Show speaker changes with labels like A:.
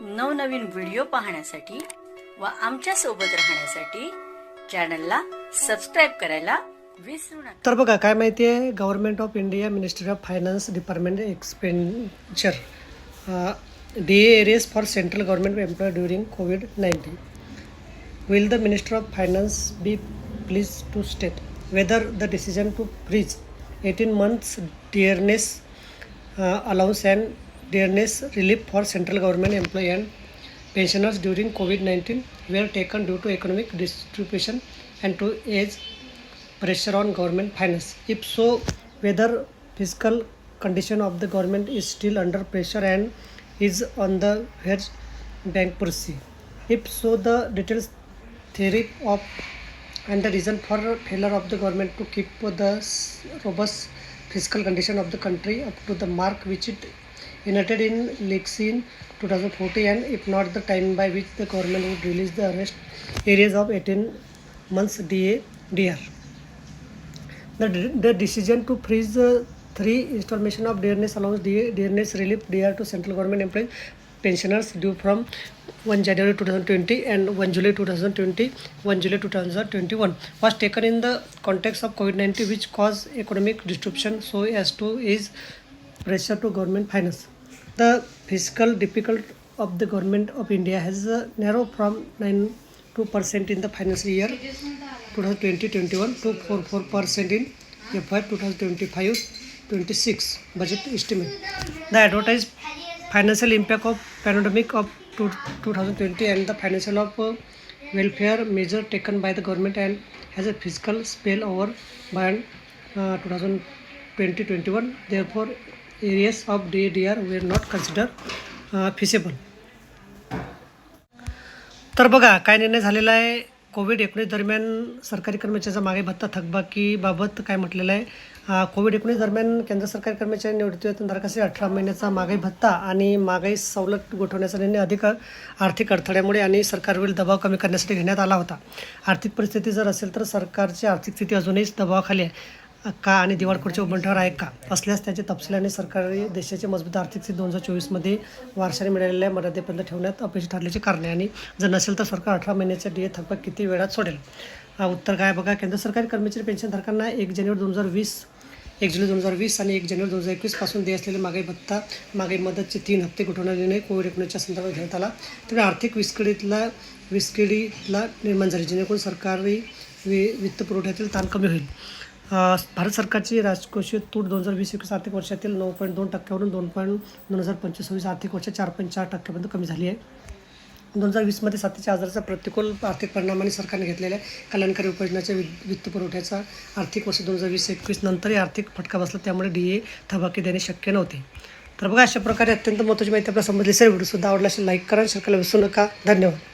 A: नवनवीन व्हिडिओ पाहण्यासाठी व आमच्यासोबत राहण्यासाठी चॅनलला सबस्क्राईब करायला विसरू नका.
B: तर बघा काय माहिती आहे? Government of India ministry of finance department expenditure D arrears for central government employ during COVID nineteen will the minister of finance be please to state whether the decision to freeze eighteen months dearness allowance and Dearness relief for central government employee and pensioners during COVID-19 were taken due to economic distribution and to age pressure on government finance. If so, whether fiscal condition of the government is still under pressure and is on the verge bankruptcy. If so, the details theory of and the reason for failure of the government to keep the robust fiscal condition of the country up to the mark which it enacted in leaks in 2040 and if not the time by which the government would release the arrest areas of 18 months DA DR. The, the decision to freeze the three installation of dearness DA, dearness relief DR to central government employees pensioners due from 1 January 2020 and 1 July 2020, 1 July 2021 was taken in the context of COVID-19 which caused economic disruption so as to ease pressure to government finance. The fiscal difficult of the government of India has uh, narrowed from 9 2% in the financial year 2020-21 to 4% in FY 2025-26 budget estimate. The advertised financial impact of pandemic of 2020 and the financial of uh, welfare measure taken by the government and has a fiscal spillover beyond uh, 2020-21. Therefore, areas of DADR were not considered uh, feasible. तर बघा काय निर्णय झालेला आहे? Covid एकोणीस दरम्यान सरकारी कर्मचाऱ्याचा मागे भत्ता थकबाकीबाबत काय म्हटलेलं आहे? कोविड एकोणीस दरम्यान केंद्र सरकारी कर्मचारी निवृत्तीवेतनधारकासाठी अठरा महिन्याचा मागाई भत्ता आणि महागाई सवलत गोठवण्याचा निर्णय अधिक आर्थिक अडथळ्यामुळे आणि सरकारवरील दबाव कमी करण्यासाठी घेण्यात आला होता. आर्थिक परिस्थिती जर असेल तर सरकारची आर्थिक स्थिती अजूनही दबावाखाली आहे. का आणि दिवाळखोरच्या उबंठ्यावर आहे का? असल्यास त्याचे तपशिलाने सरकारी देशाचे मजबूत आर्थिक स्थिती दोन हजार चोवीसमध्ये वारशाने मिळालेल्या मर्यादेपर्यंत ठेवण्यात अपयशी ठरल्याची कारणे आणि जर नसेल तर सरकार अठरा महिन्याचा डी ए थकबाक किती वेळात सोडेल? हा उत्तर काय बघा केंद्र सरकारी कर्मचारी पेन्शनधारकांना एक जानेवारी दोन हजार वीस एक जुलै दोन हजार वीस आणि एक जानेवारी दोन हजार एकवीसपासून दे असलेले महागाई भत्ता महागाई मदतचे तीन हप्ते गुठवण्या निर्णय कोविड एकोणीसच्या संदर्भात घेण्यात आला. त्यामुळे आर्थिक विस्कळीतला विस्कळीतला निर्माण झाली जेणेकरून सरकारी वि वित्तपुरवठ्यातील ताण कमी होईल. भारत सरकारची राजकोषीय तूट दोन हजार वीस एकवीस आर्थिक वर्षातील नऊ पॉईंट दोन टक्क्यावरून दोन पॉईंट दोन हजार पंचवीस सव्वीस आर्थिक वर्षात चार पॉईंट चार टक्क्यापर्यंत कमी झाली आहे. दोन हजार वीसमध्ये साथीच्या आजाराचा प्रतिकूल आर्थिक परिणामाने सरकारने घेतलेल्या कल्याणकारी उपाययोजनाच्या वि वित्त पुरवठ्याचा आर्थिक वर्ष दोन हजार वीस एकवीस नंतरही आर्थिक फटका बसला त्यामुळे डी ए थबाकी देणे शक्य नव्हते. तर बघा अशा प्रकारे अत्यंत महत्त्वाची माहिती आपल्याला समजली असेल व्हिडिओसुद्धा आवडला असेल लाईक करा शेअर करायला विसरू नका. धन्यवाद.